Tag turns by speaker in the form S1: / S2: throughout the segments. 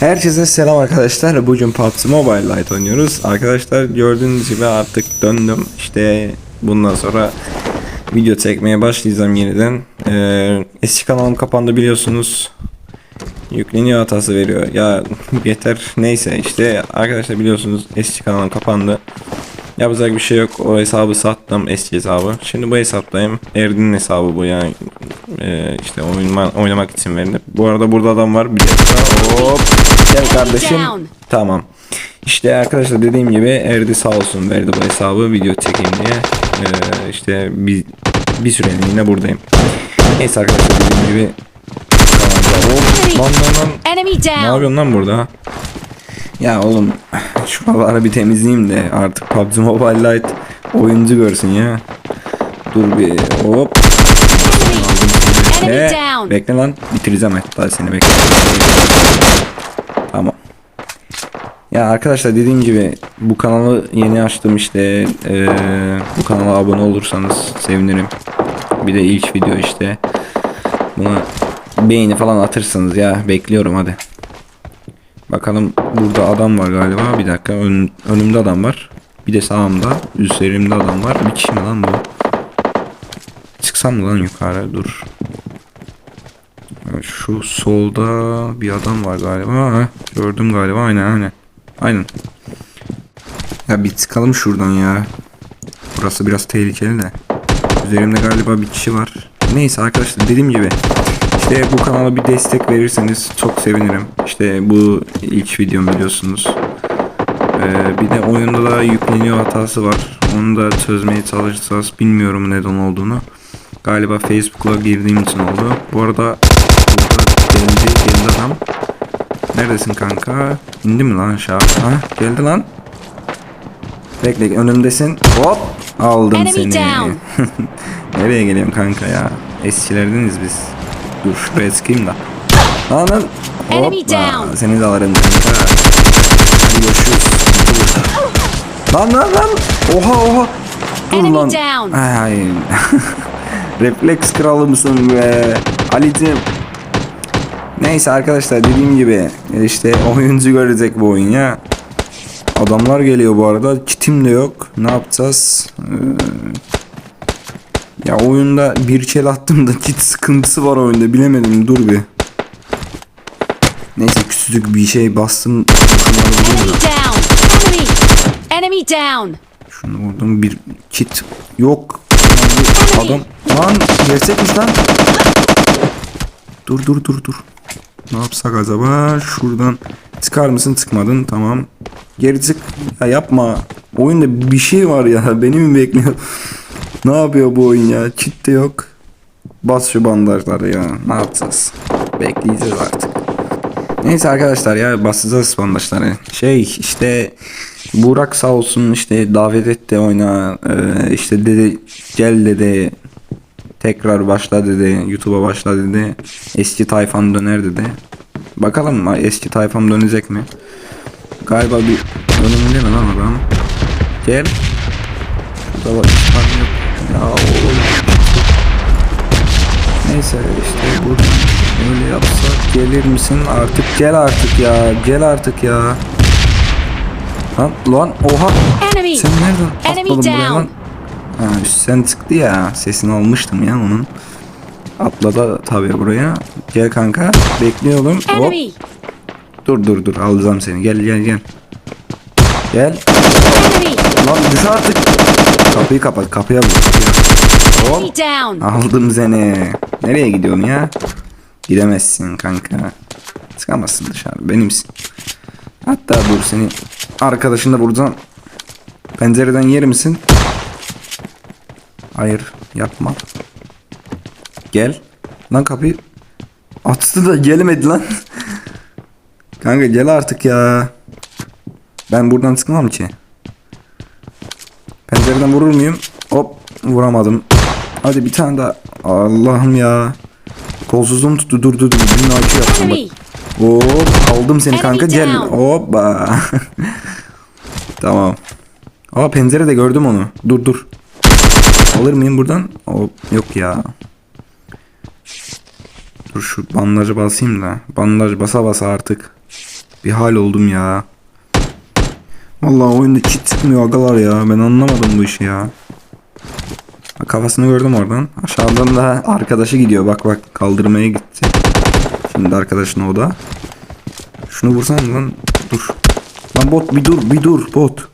S1: Herkese selam arkadaşlar. Bugün PUBG Mobile Lite oynuyoruz. Arkadaşlar gördüğünüz gibi artık döndüm. İşte bundan sonra video çekmeye başlayacağım yeniden. Ee, eski kanalım kapandı biliyorsunuz. Yükleniyor hatası veriyor. Ya yeter. Neyse işte arkadaşlar biliyorsunuz eski kanalım kapandı. Yapacak bir şey yok. O hesabı sattım eski hesabı. Şimdi bu hesaptayım. Erdin'in hesabı bu yani. Ee, işte oyunma, oynamak için verildi. Bu arada burada adam var. Bir dakika. Hop. Gel kardeşim. Tamam. İşte arkadaşlar dediğim gibi Erdi sağ olsun verdi bu hesabı video çekeyim diye. Ee, işte bir, bir süreliğine buradayım. Neyse arkadaşlar dediğim gibi hop lan lan lan ne yapıyorsun lan burada? Ya oğlum şuraları bir temizleyeyim de artık PUBG Mobile Lite oyuncu görsün ya. Dur bir hop.
S2: Down.
S1: bekle lan bitireceğim hatta seni bekle. Tamam. Ya arkadaşlar dediğim gibi bu kanalı yeni açtım işte eee, bu kanala abone olursanız sevinirim. Bir de ilk video işte. Buna beğeni falan atırsınız ya bekliyorum hadi. Bakalım burada adam var galiba. Bir dakika ön- önümde adam var. Bir de sağımda üstlerimde adam var. Bir kişi mi lan bu? Çıksam mı lan yukarı dur. Şu solda bir adam var galiba. Ha, gördüm galiba aynen aynen. Aynen. Ya bir çıkalım şuradan ya. Burası biraz tehlikeli de. Üzerimde galiba bir kişi var. Neyse arkadaşlar dediğim gibi işte bu kanala bir destek verirseniz çok sevinirim. İşte bu ilk videom biliyorsunuz. Ee, bir de oyunda da yükleniyor hatası var. Onu da çözmeye çalışacağız. Bilmiyorum neden olduğunu. Galiba Facebook'a girdiğim için oldu. Bu arada burada geldi, geldi adam. Neredesin kanka? İndi mi lan aşağı? Ha, geldi lan. Bekle önümdesin. Hop! Aldım
S2: Enemy
S1: seni. Nereye geliyorsun kanka ya? Eskilerdeniz biz. Dur şuraya sıkayım da. Lan Hoppa. Seni de alırım. Hadi görüşürüz. Lan lan lan. Oha oha. Dur lan. Ay. Refleks kralı mısın be? Ali'cim. Neyse arkadaşlar dediğim gibi işte oyuncu görecek bu oyun ya. Adamlar geliyor bu arada. Kitim de yok. Ne yapacağız? Ee, ya oyunda bir çel attım da kit sıkıntısı var oyunda. Bilemedim. Dur bir. Neyse küçücük bir şey bastım.
S2: Enemy down. Enemy. Enemy down.
S1: Şunu vurdum. Bir kit yok. Adam. Lan gerçekmiş lan. Dur dur dur dur. Ne yapsak acaba? Şuradan çıkar mısın? Çıkmadın. Tamam. Geri çık. Ya yapma. Oyunda bir şey var ya. Beni mi bekliyor? Ne yapıyor bu oyun ya? De yok. Bas şu bandajları ya. Ne yapacağız? Bekleyeceğiz artık. Neyse arkadaşlar ya basacağız bandajları. Şey işte Burak sağ olsun işte davet etti oyna Ee, işte dedi gel dedi tekrar başla dedi YouTube'a başla dedi eski tayfan döner dedi. Bakalım mı eski tayfam dönecek mi? Galiba bir önümde mi lan adam? Gel. Şurada var. Ya oğlum. Neyse işte buradan öyle yapsak gelir misin artık gel artık ya gel artık ya. Lan lan oha
S2: Enemy.
S1: sen nereden atladın buraya lan? Ha sen çıktı ya sesini almıştım ya onun. Atladı tabii buraya. Gel kanka bekliyorum. Hop. Dur dur dur alacağım seni gel gel gel. Gel.
S2: Enemy.
S1: Lan düş artık. Kapıyı kapat kapıya vur. Hop. Aldım seni. Nereye gidiyorsun ya? Gidemezsin kanka. Çıkamazsın dışarı. Benimsin. Hatta dur seni arkadaşınla vuracağım. Pencereden yer misin? Hayır yapma. Gel. Lan kapıyı açtı da gelmedi lan. kanka gel artık ya. Ben buradan çıkmam ki. Pencereden vurur muyum? Hop vuramadım. Hadi bir tane daha. Allah'ım ya. Kolsuzluğum tuttu. Dur dur dur. Birinin açı yaptım bak. Hop aldım seni kanka gel. Hoppa. tamam. Aa pencerede gördüm onu. Dur dur. Alır mıyım buradan? Hop yok ya. Dur şu bandajı basayım da. Bandaj basa basa artık. Bir hal oldum ya. Vallahi oyunda çit çıkmıyor agalar ya. Ben anlamadım bu işi ya. Ha, Kafasını gördüm oradan. Aşağıdan da arkadaşı gidiyor. Bak bak kaldırmaya gitti. Şimdi arkadaşın o da. Şunu vursan lan. Dur. Lan bot bir dur bir dur bot.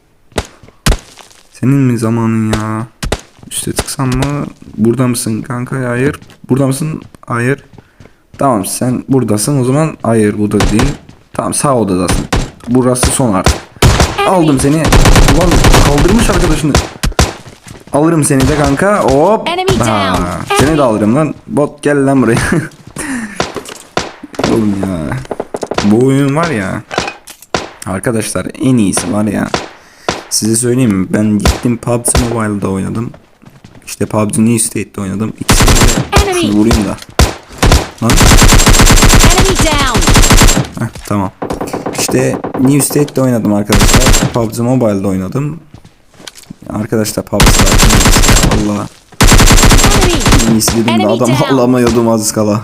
S1: Senin mi zamanın ya? Üste tıksam mı? Burada mısın kanka? Hayır. Burada mısın? Hayır. Tamam sen buradasın o zaman. Hayır burada değil. Tamam sağ odadasın. Burası son artık. Aldım seni. Ulan kaldırmış arkadaşını. Alırım seni de kanka. Hop. Ha, seni de alırım lan. Bot gel lan buraya. Oğlum ya. Bu oyun var ya. Arkadaşlar en iyisi var ya. Size söyleyeyim mi? Ben gittim PUBG Mobile'da oynadım. İşte PUBG New State'de oynadım. İkisini de şunu vurayım da. Lan. Heh, tamam. İşte New State'de oynadım arkadaşlar. PUBG Mobile'da oynadım. Arkadaşlar PUBG. Allah. En iyisi dedim de adam alamıyordum az kala.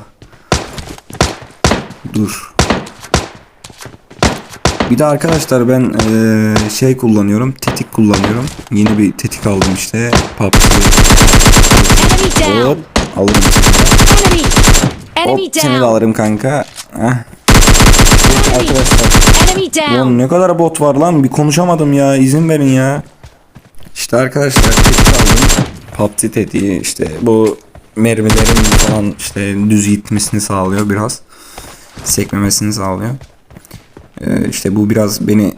S1: Dur. Bir de arkadaşlar ben eee, şey kullanıyorum. Tetik kullanıyorum. Yeni bir tetik aldım işte. PUBG. Hop. Alırım Hop seni de alırım kanka. Heh. Arkadaşlar. Lan ne kadar bot var lan bir konuşamadım ya izin verin ya. İşte arkadaşlar tetik aldım. PUBG tetiği işte bu mermilerin falan işte düz gitmesini sağlıyor biraz. Sekmemesini sağlıyor. Ee, işte bu biraz beni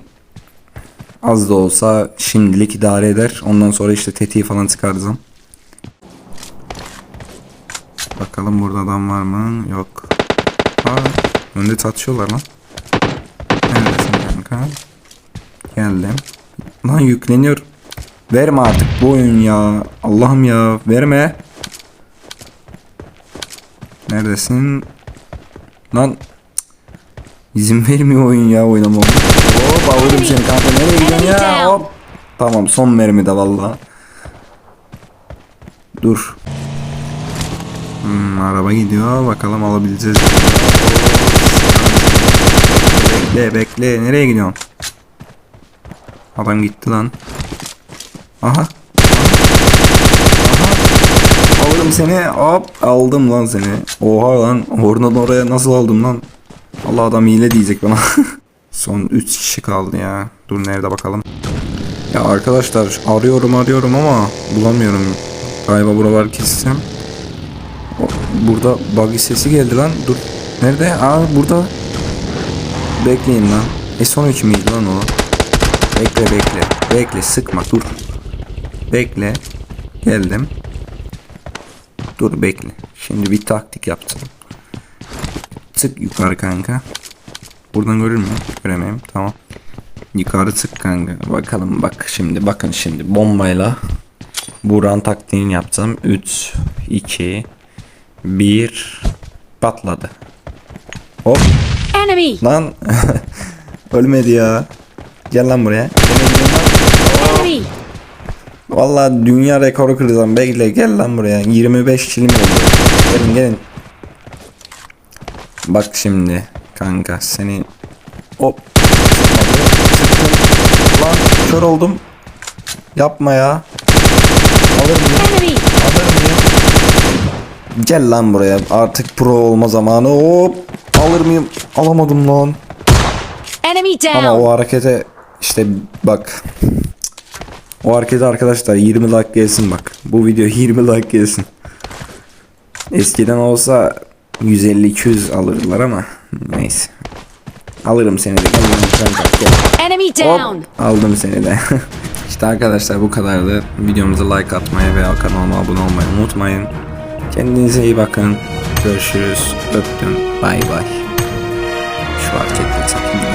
S1: az da olsa şimdilik idare eder. Ondan sonra işte tetiği falan çıkaracağım. Bakalım burada adam var mı? Yok. Aa, önde tartışıyorlar lan. Kanka? Geldim. Lan yükleniyor. Verme artık bu oyun ya. Allah'ım ya verme. Neredesin? Lan izin vermiyor oyun ya oynamam. Hop alırım seni kanka. Nereye gidiyorsun ya? Hop. Tamam son mermi de valla. Dur. Hmm, araba gidiyor. Bakalım alabileceğiz. Bekle bekle. Nereye gidiyorsun? Adam gitti lan. Aha. Aha. Alırım seni. Hop. Aldım lan seni. Oha lan. Oradan oraya nasıl aldım lan? Allah adam hile diyecek bana. Son 3 kişi kaldı ya. Dur nerede bakalım. Ya arkadaşlar arıyorum arıyorum ama bulamıyorum. Galiba buralar kessem. Burada buggy sesi geldi lan. Dur. Nerede? Aa burada. Bekleyin lan. E son 3 müydü lan o? Bekle bekle. Bekle sıkma dur. Bekle. Geldim. Dur bekle. Şimdi bir taktik yaptım. Çık yukarı kanka. Buradan görür müyüm? Göremeyim. Tamam. Yukarı çık kanka. Bakalım bak şimdi. Bakın şimdi bombayla Buran taktiğini yapacağım. 3 2 1 patladı. Hop.
S2: Enemy.
S1: Lan ölmedi ya. Gel lan buraya.
S2: Enemy.
S1: Vallahi dünya rekoru kıracağım. Bekle gel lan buraya. 25 kilim oldu. Gelin gelin. Bak şimdi kanka seni hop. Sıktım. Lan kör oldum. Yapma ya. Alır mıyım?
S2: Enemy.
S1: Alır mıyım? Gel lan buraya. Artık pro olma zamanı. Hop. Alır mıyım? Alamadım lan.
S2: Enemy
S1: Ama
S2: down.
S1: o harekete işte bak. O harekete arkadaşlar 20 like gelsin bak. Bu video 20 like gelsin. Eskiden olsa 150-200 alırlar ama neyse. Alırım seni de.
S2: Enemy down.
S1: aldım seni de. işte arkadaşlar bu kadardı. Videomuza like atmayı veya kanalıma abone olmayı unutmayın. Kendinize iyi bakın. Görüşürüz. Öptüm. Bay bay. Şu hareketle çekin.